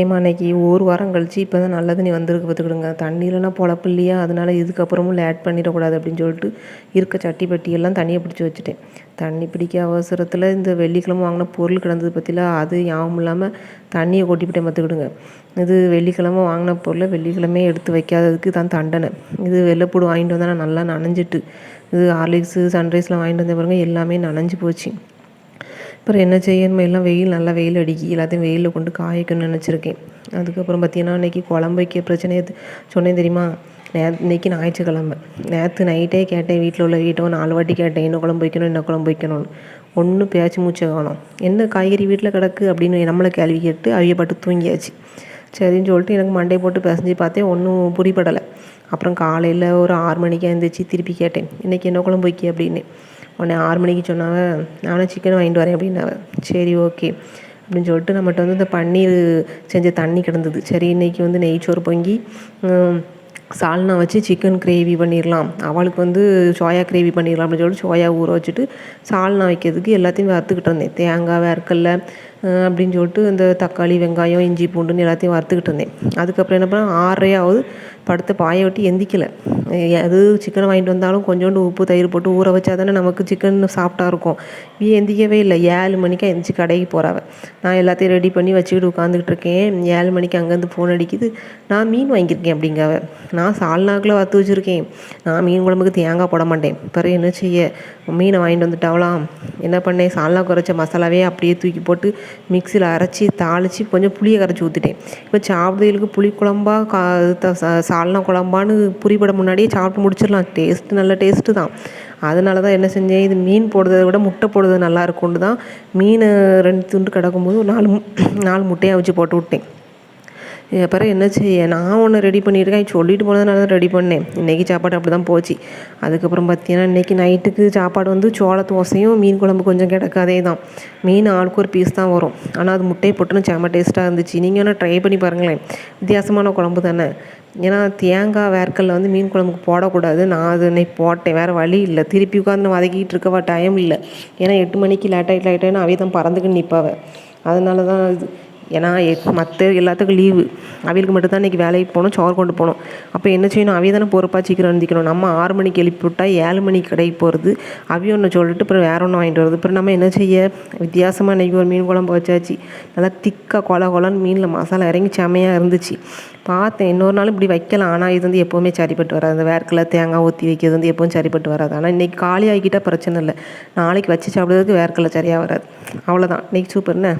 ஏம்மா அன்னைக்கு ஒரு வாரம் கழிச்சு இப்போ தான் நல்ல தண்ணி வந்திருக்கு பார்த்துக்கிடுங்க. தண்ணியிலனா பொழப்பு இல்லையா? அதனால இதுக்கப்புறமும் லேட் பண்ணிடக்கூடாது அப்படின்னு சொல்லிட்டு இருக்க சட்டி பட்டியெல்லாம் தண்ணியை பிடிச்சி வச்சுட்டேன். தண்ணி பிடிக்க அவசரத்தில் இந்த வெள்ளிக்கிழமை வாங்கின பொருள் கிடந்தது பற்றிலாம் அது ஞாபகம் இல்லாமல் தண்ணியை கொட்டிவிட்டேன் பார்த்துக்கிடுங்க. இது வெள்ளிக்கிழமை வாங்கின பொருளை வெள்ளிக்கிழமையே எடுத்து வைக்காததுக்கு தான் தண்டனை. இது வெள்ளைப்பூடு வாங்கிட்டு வந்தால் நல்லா நனைஞ்சிட்டு இது ஹார்லிக்ஸு சன்ரைஸ்லாம் வாங்கிட்டு வந்த பாருங்கள் எல்லாமே நனைஞ்சு போச்சு. அப்புறம் என்ன செய்யணும் எல்லாம் வெயில் நல்லா வெயில் அடிக்கி எல்லாத்தையும் வெயிலில் கொண்டு காய வைக்கணும்னு நினச்சிருக்கேன். அதுக்கப்புறம் பார்த்தீங்கன்னா இன்றைக்கி குழம்பு வைக்க பிரச்சனையை சொன்னேன் தெரியுமா? நே இன்றைக்கி ஞாயிற்றுக்கிழமை. நேற்று நைட்டே கேட்டேன் வீட்டில் உள்ள வீட்டோ நாலு வாட்டி கேட்டேன் என்ன குழம்பு வைக்கணும் என்ன குழம்பு வைக்கணும்னு. ஒன்றும் பேச்சு மூச்சை காணும். என்ன காய்கறி வீட்டில் கிடக்கு அப்படின்னு நம்மளை கேள்வி கேட்டு அவியப்பட்டு பட்டு தூங்கியாச்சு. சரின்னு சொல்லிட்டு எனக்கு மண்டே போட்டு பிசைஞ்சு பார்த்தேன் ஒன்றும் புரிபடலை. அப்புறம் காலையில் ஒரு ஆறு மணிக்கு எழுந்திரிச்சு திருப்பி கேட்டேன் இன்றைக்கி என்ன குழம்பு வைக்க அப்படின்னு. உடனே ஆறு மணிக்கு சொன்னாங்க. நானே சிக்கன் வாங்கிட்டு வரேன் அப்படின்னாங்க. சரி ஓகே அப்படின்னு சொல்லிட்டு நம்மகிட்ட வந்து இந்த பன்னீர் செஞ்ச தண்ணி கிடந்தது. சரி இன்றைக்கி வந்து நெய்ச்சோறு பொங்கி சால்னா வச்சு சிக்கன் கிரேவி பண்ணிடலாம் அவளுக்கு வந்து சோயா கிரேவி பண்ணிடலாம் அப்படின்னு சொல்லிட்டு சோயா ஊற வச்சுட்டு சால்னா வைக்கிறதுக்கு எல்லாத்தையும் வறுத்துக்கிட்டு இருந்தேன். தேங்காய் வேர்க்கல்ல அப்படின்னு சொல்லிட்டு இந்த தக்காளி வெங்காயம் இஞ்சி பூண்டுன்னு எல்லாத்தையும் வறுத்துக்கிட்டு இருந்தேன். அதுக்கப்புறம் என்ன பண்ணால் ஆறரையாவது படுத்த பாயை விட்டு எந்திக்கலை. அது சிக்கன் வாங்கிட்டு வந்தாலும் கொஞ்சோண்டு உப்பு தயிர் போட்டு ஊற வச்சா தானே நமக்கு சிக்கன் சாஃப்டாக இருக்கும். நீ எந்திக்கவே இல்லை. ஏழு மணிக்கு எந்திரிச்சு கடைக்கு போகிறாவ நான் எல்லாத்தையும் ரெடி பண்ணி வச்சுக்கிட்டு உட்காந்துக்கிட்டு இருக்கேன். ஏழு மணிக்கு அங்கேருந்து ஃபோன் அடிக்குது. நான் மீன் வாங்கியிருக்கேன் அப்படிங்காவ நான் சால்னாக்கில் வறுத்து வச்சுருக்கேன். நான் மீன் குழம்புக்கு தேங்காய் போட மாட்டேன். பிறகு என்ன செய்ய? மீனை வாங்கிட்டு வந்துட்டாவலாம் என்ன பண்ணேன்? சால்னா குறைச்ச மசாலாவே அப்படியே தூக்கி போட்டு மிக்சியில் அரைச்சி தாளித்து கொஞ்சம் புளியை கரைச்சி ஊற்றிட்டேன் இப்போ சாப்பிடுதலுக்கு புளி குழம்பா கா சால்னா குழம்பான்னு புரிபட முன்னாடி முன்னாடியே சாப்பிட்டு முடிச்சிடலாம். டேஸ்ட்டு நல்ல டேஸ்ட்டு தான். அதனால தான் என்ன செஞ்சேன்? இது மீன் போடுறத விட முட்டை போடுறது நல்லா இருக்கும்னு தான். மீன் ரெண்டு துண்டு கிடக்கும்போது ஒரு நாலு நாலு முட்டையாக வச்சு போட்டு விட்டேன். அப்புறம் என்ன செய்ய? நான் ஒன்று ரெடி பண்ணியிருக்கேன். சொல்லிட்டு போனதுனால தான் ரெடி பண்ணேன். இன்றைக்கி சாப்பாடு அப்படி தான் போச்சு. அதுக்கப்புறம் பார்த்தீங்கன்னா இன்றைக்கி நைட்டுக்கு சாப்பாடு வந்து சோள தோசையும் மீன் குழம்பு கொஞ்சம் கிடக்காதே தான். மீன் ஆளுக்கு ஒரு பீஸ் தான் வரும். ஆனால் அது முட்டையை போட்டுன்னு செம்ம டேஸ்ட்டாக இருந்துச்சு. நீங்கள் வேணால் ட்ரை பண்ணி பாருங்களேன். வித்தியாசமான குழம்பு தானே. ஏன்னா தேங்காய் வேர்க்கல்ல வந்து மீன் குழம்புக்கு போடக்கூடாது. நான் அது இன்னைக்கு போட்டேன். வேறு வழி இல்லை. திருப்பி உட்காந்து வதக்கிட்டு இருக்கவா டைம் இல்லை. ஏன்னா எட்டு மணிக்கு லேட் ஆகிட்டு லேட் ஆகினா தான் பறந்துக்குன்னு நிற்பாவ அதனால தான் இது ஏன்னா மற்ற எல்லாத்துக்கும் லீவு அவளுக்கு மட்டும் தான் இன்றைக்கி வேலைக்கு போகணும் சோறு கொண்டு போகணும். அப்போ என்ன செய்யணும்? அவைய தானே பொறுப்பாக சீக்கிரம் எழுந்திக்கணும். நம்ம ஆறு மணிக்கு எழுப்பி விட்டால் ஏழு மணிக்கு கடைக்கு போகிறது அவிய ஒன்று சொல்லிட்டு அப்புறம் வேற ஒன்று வாங்கிட்டு வருது அப்புறம் நம்ம என்ன செய்ய? வித்தியாசமாக இன்றைக்கி ஒரு மீன் குழம்பு வச்சாச்சு. நல்லா திக்காக கொல கொலன்னு மீனில் மசாலா இறங்கி செமையாக இருந்துச்சு. பார்த்தேன் இன்னொரு நாள் இப்படி வைக்கலாம். ஆனால் இது வந்து எப்போவுமே சரிப்பட்டு வராது. அந்த வேர்க்கில் தேங்காய் ஊற்றி வைக்கிறது வந்து எப்பவும் சரிப்பட்டு வராது. ஆனால் இன்றைக்கி காலி ஆகிக்கிட்டால் பிரச்சனை இல்லை. நாளைக்கு வச்சு சாப்பிட்றதுக்கு வேர்க்கில் சரியாக வராது. அவ்வளோதான் இன்றைக்கி சூப்பர்ண்ணே